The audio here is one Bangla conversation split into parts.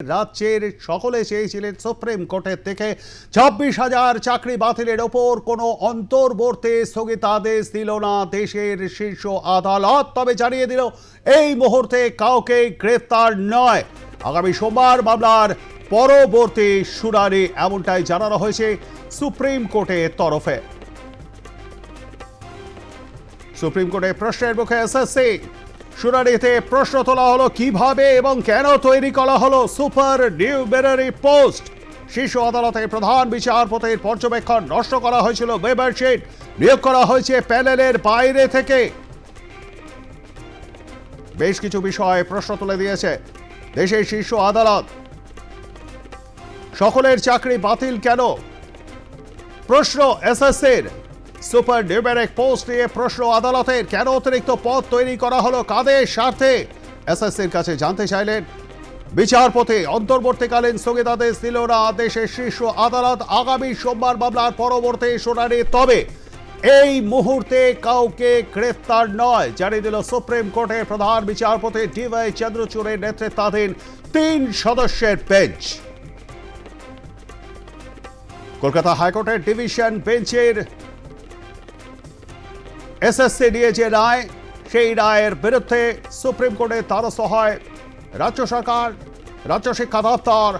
রাজ্যের সকলে চেয়েছিলেন সুপ্রিম কোর্টের থেকে ছাব্বিশ হাজার চাকরি বাতিলের ওপর কোনো অন্তর্বর্তী স্থগিতাদেশ দিল না দেশের শীর্ষ আদালত। তবে জানিয়ে দিল, এই মুহূর্তে কাউকে গ্রেফতার নয়। আগামী সোমবার মামলার পরবর্তী শুনানি, এমনটাই জানানো হয়েছে সুপ্রিম কোর্টের তরফে। সুপ্রিম কোর্টের প্রশ্নের মুখে এসএসসি শুনানিতে প্রশ্ন তোলা হলো, কীভাবে এবং কেন তৈরি করা হলো সুপার নিউমেরারি পোস্ট? শীর্ষ আদালতে প্রধান বিচারপতির পর্যবেক্ষণ নষ্ট করা হয়েছিল ওয়েবারশিট নিয়োগ করা হয়েছে প্যানেলের বাইরে থেকে। বেশ কিছু বিষয়ে প্রশ্ন তুলে দিয়েছে দেশের শীর্ষ আদালত। সকলের চাকরি বাতিল কেন? প্রশ্ন এসএসসির সুপার নিউমেরিক পোস্ট নিয়ে প্রশ্ন আদালতের কেন অতিরিক্ত পদ তৈরি করা হলো কাদের স্বার্থে? এসএসসির কাছে জানতে চাইলেন বিচারপতি। অন্তর্বর্তীকালীন স্থগিতাদেশ দিল না দেশের শীর্ষ আদালত আগামী সোমবার মামলার পরবর্তী শুনানি। তবে এই মুহূর্তে কাউকে গ্রেফতার নয়, জানিয়ে দিল সুপ্রিম কোর্টের প্রধান বিচারপতি ডিওয়াই চন্দ্রচূড়ের নেতৃত্বাধীন তিন সদস্যের বেঞ্চ। কলকাতা হাইকোর্টের ডিভিশন বেঞ্চের এসএসসি নিয়ে যে রায়, সেই রায়ের বিরুদ্ধে সুপ্রিম কোর্টে দ্বারস্থ হয় রাজ্য সরকার, রাজ্য শিক্ষা দপ্তর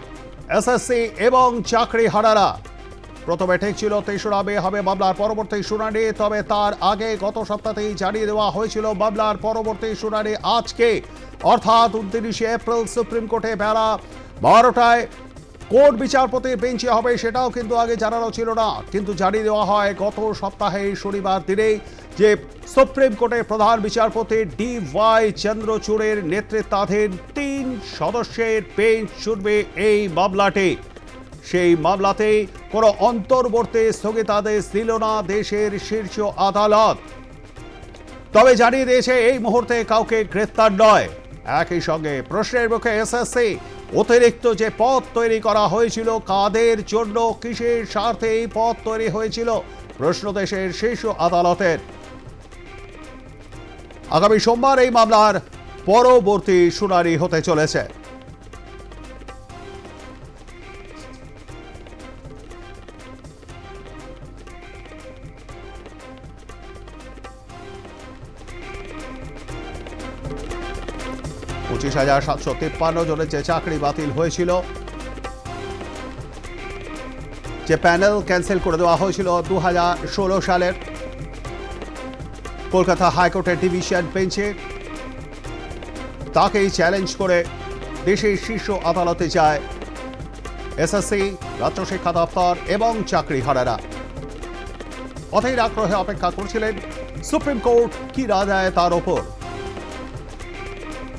এসএসসি এবং চাকরি হারারা। প্রথমে ঠিক ছিল তেসরা মে হবে মামলার পরবর্তী শুনানি, তবে তার আগে গত সপ্তাহেই জানিয়ে দেওয়া হয়েছিল মামলার পরবর্তী শুনানি আজকে। অর্থাৎ উনত্রিশে এপ্রিল সুপ্রিম কোর্টে বেলা বারোটায় কোর্ট বিচারপতির বেঞ্চে হবে সেটাও কিন্তু আগে জানানো ছিল না। কিন্তু জানিয়ে দেওয়া হয়, গত সপ্তাহে শনিবার দিনেই যে সুপ্রিম কোর্টের প্রধান বিচারপতি ডি ওয়াই চন্দ্রচূড়ের নেতৃত্বাধীন তিন সদস্যের বেঞ্চ শুনবে এই মামলাটি। সেই মামলাতেই কোনো অন্তর্বর্তী স্থগিতাদেশ দিল না দেশের শীর্ষ আদালত। তবে জানিয়ে দিয়েছে, এই মুহূর্তে কাউকে গ্রেফতার নয়। একই সঙ্গে প্রশ্নের মুখে এসএসসি অতিরিক্ত যে পথ তৈরি করা হয়েছিল, কাদের জন্য, কিসের স্বার্থে এই পথ তৈরি হয়েছিল, প্রশ্ন দেশের শীর্ষ আদালতের। আগামী সোমবার এই মামলার পরবর্তী শুনানি হতে চলেছে। পঁচিশ হাজার সাতশো তিপ্পান্ন জনের যে চাকরি বাতিল হয়েছিল। যে প্যানেল ক্যান্সেল করে দেওয়া হয়েছিল দু হাজার ষোলো সালের। কলকাতা হাইকোর্টের ডিভিশন বেঞ্চে। তাকেই চ্যালেঞ্জ করে দেশের শীর্ষ আদালতে যায় এসএসসি রাজ্য শিক্ষা দপ্তর এবং চাকরিহারারা। অধীর আগ্রহে অপেক্ষা করছিলেন সুপ্রিম কোর্ট কি রায় দেয় তার ওপর।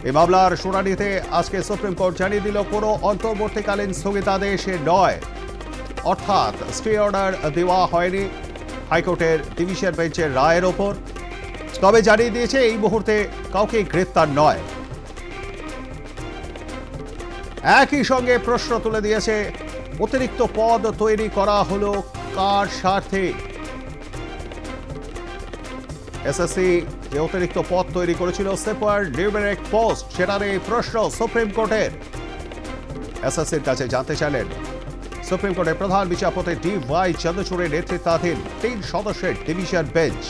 এই মামলার শুনানিতে আজকে সুপ্রিম কোর্ট জানিয়ে দিল, কোনো অন্তর্বর্তীকালীন স্থগিতাদেশে নয়। অর্থাৎ স্টে অর্ডার দেওয়া হয়নি হাইকোর্টের ডিভিশন বেঞ্চের রায়ের ওপর। তবে জানিয়ে দিয়েছে, এই মুহূর্তে কাউকে গ্রেফতার নয়। একই সঙ্গে প্রশ্ন তুলে দিয়েছে, অতিরিক্ত পদ তৈরি করা হলো কার স্বার্থে? এসএসসি যে অতিরিক্ত পদ তৈরি করেছিল সেপার নিউমেরিক পোস্ট, সেটার এই প্রশ্ন সুপ্রিম কোর্টের এসএসসির কাছে জানতে চাইলেন, সুপ্রিম কোর্টের প্রধান বিচারপতি ডি ওয়াই চন্দ্রচূড়ের নেতৃত্বাধীন তিন সদস্যের ডিভিশন বেঞ্চ।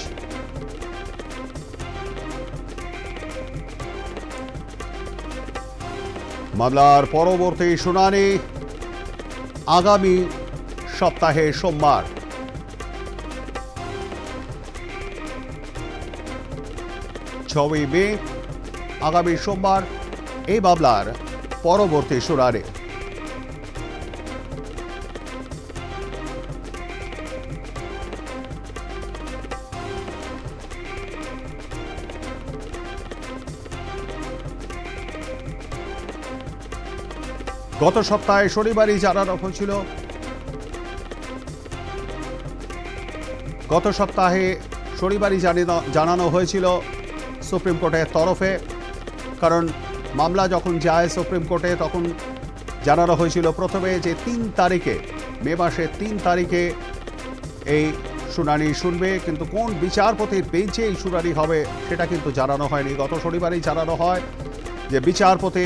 মামলার পরবর্তী শুনানি আগামী সপ্তাহে সোমবার। ছয়ই মে, আগামী সোমবার এই মামলার পরবর্তী শুনানি। গত সপ্তাহে শনিবারই জানানো হয়েছিল, গত সপ্তাহে শনিবারই জানানো হয়েছিল সুপ্রিম কোর্টের তরফে, কারণ মামলা যখন যায় সুপ্রিম কোর্টে, তখন জানানো হয়েছিল প্রথমে যে তিন তারিখে, মে মাসের তিন তারিখে এই শুনানি শুনবে, কিন্তু কোন বিচারপতির বেঞ্চে এই শুনানি হবে সেটা কিন্তু জানানো হয়নি। গত শনিবারই জানানো হয় যে বিচারপতি,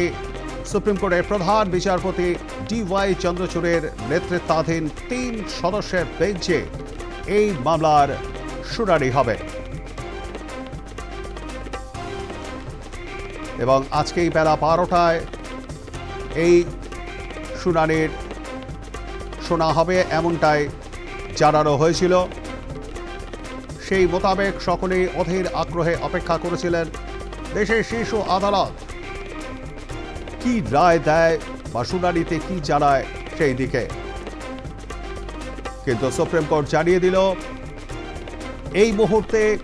সুপ্রিম কোর্টের প্রধান বিচারপতি ডি ওয়াই চন্দ্রচূড়ের নেতৃত্বাধীন তিন সদস্যের বেঞ্চে এই মামলার শুনানি হবে। এবং আজকেই বেলা বারোটায় এই শুনানির শোনা হবে এমনটাই জানানো হয়েছিল। সেই মোতাবেক সকলেই অধীর আগ্রহে অপেক্ষা করেছিলেন দেশের শীর্ষ আদালত। কি রায় দেয় বা শুনানিতে কি জানায় সেই দিকে। কিন্তু সুপ্রিম কোর্ট জানিয়ে দিল, এই মুহূর্তে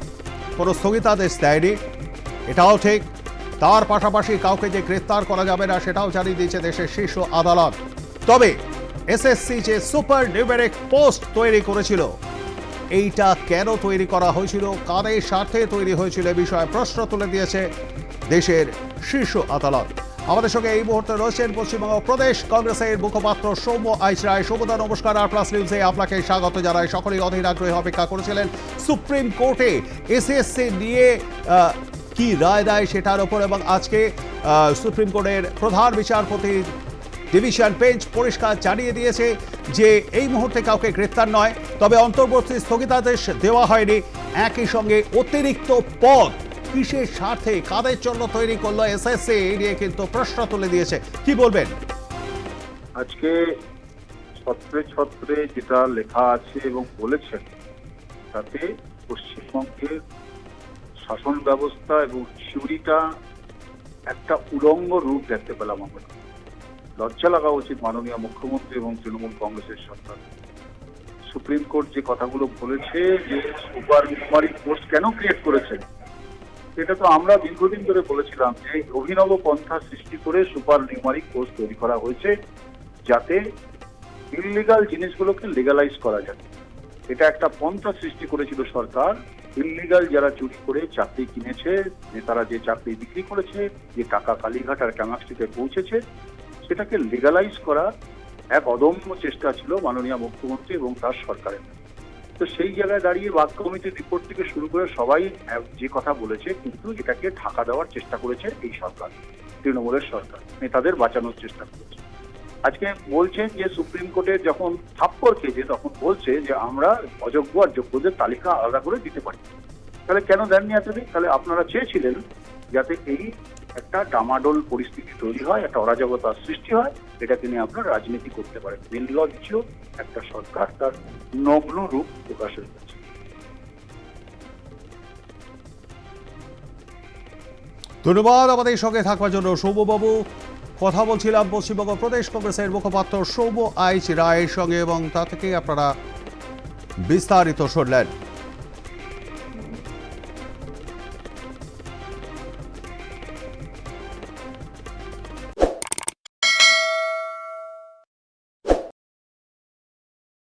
কোনো স্থগিতাদেশ দেয়নি। এটাও ঠিক তার পাশাপাশি কাউকে যে গ্রেফতার করা যাবে না সেটাও জানিয়ে দিয়েছে দেশের শীর্ষ আদালত। তবে এসএসসি যে সুপার নিউমেরিক পোস্ট তৈরি করেছিল, এইটা কেন তৈরি করা হয়েছিল, কাদের স্বার্থে তৈরি হয়েছিল এ বিষয়ে প্রশ্ন তুলে দিয়েছে দেশের শীর্ষ আদালত। আমাদের সঙ্গে এই মুহূর্তে রয়েছেন পশ্চিমবঙ্গ প্রদেশ কংগ্রেসের মুখপাত্র সৌম্য আইচ রায়। সৌম্যদা নমস্কার। আর প্লাস নিউজে আপনাকে স্বাগত জানাই। সকলেই অধীর আগ্রহে অপেক্ষা করেছিলেন সুপ্রিম কোর্টে এসএসসি নিয়ে কি রায় দেয় সেটার ওপর এবং আজকে সুপ্রিম কোর্টের প্রধান বিচারপতি ডিভিশন বেঞ্চ পরিষ্কার জানিয়ে দিয়েছে যে এই মুহূর্তে কাউকে গ্রেফতার নয়, তবে অন্তর্বর্তী স্থগিতাদেশ দেওয়া হয়নি। একই সঙ্গে অতিরিক্ত পদ কিসের স্বার্থে, কাদের জন্য তৈরি করল এসএসসি এই নিয়ে কিন্তু প্রশ্ন তুলে দিয়েছে। কি বলবেন? আজকে ছত্রে ছত্রে যেটা লেখা আছে এবং বলেছেন, তাতে পশ্চিমবঙ্গের শাসন ব্যবস্থা এবং থিওরিটা একটা উলঙ্গ রূপ দেখতে পেলাম আমরা। লজ্জা লাগা উচিত মাননীয় মুখ্যমন্ত্রী এবং তৃণমূল কংগ্রেসের সরকার। সুপ্রিম কোর্ট যে কথাগুলো বলেছে যে সুপার নিউমারিক পোস্ট কেন ক্রিয়েট করেছে, সেটা তো আমরা দীর্ঘদিন ধরে বলেছিলাম যে অভিনব পন্থা সৃষ্টি করে সুপার নিউমারিক কোর্স তৈরি করা হয়েছে যাতে ইললিগাল জিনিসগুলোকে লিগালাইজ করা যায়। এটা একটা পন্থা সৃষ্টি করেছিল সরকার ইললিগাল যারা চুরি করে চাকরি কিনেছে, যে তারা যে চাকরি বিক্রি করেছে, যে টাকা কালীঘাট আর ক্যামাক্সিতে পৌঁছেছে, সেটাকে লিগালাইজ করা এক অদম্য চেষ্টা ছিল মাননীয় মুখ্যমন্ত্রী এবং তার সরকারের। তো সেই জায়গায় দাঁড়িয়ে বাদ কমিটির রিপোর্ট থেকে শুরু করে সবাই যে কথা বলেছে, কিন্তু এটাকে ঢাকা দেওয়ার চেষ্টা করেছে এই সরকার, তৃণমূলের সরকার, নেতাদের বাঁচানোর চেষ্টা করেছে। আজকে বলছেন যে সুপ্রিম কোর্টের যখন থাপ্পর খেয়েছে, তখন বলছে যে আমরা অযোগ্য আর যোগ্যদের তালিকা আলাদা করে দিতে পারি। তাহলে কেন দেননি এতদিন? তাহলে আপনারা চেয়েছিলেন যাতে এই একটা ডামাডোল পরিস্থিতি তৈরি হয়, একটা অরাজকতার সৃষ্টি হয়, এটাকে নিয়ে আপনারা রাজনীতি করতে পারেন। নির্লজ্জ একটা সরকার তার নগ্ন রূপ প্রকাশ হয়ে ধন্যবাদ আমাদের সঙ্গে থাকবার জন্য, সৌম্যবাবু। কথা বলছিলাম পশ্চিমবঙ্গ প্রদেশ কংগ্রেসের মুখপাত্র সৌম্য আইচ রায়ের সঙ্গে এবং তা থেকেই আপনারা বিস্তারিত শুনলেন।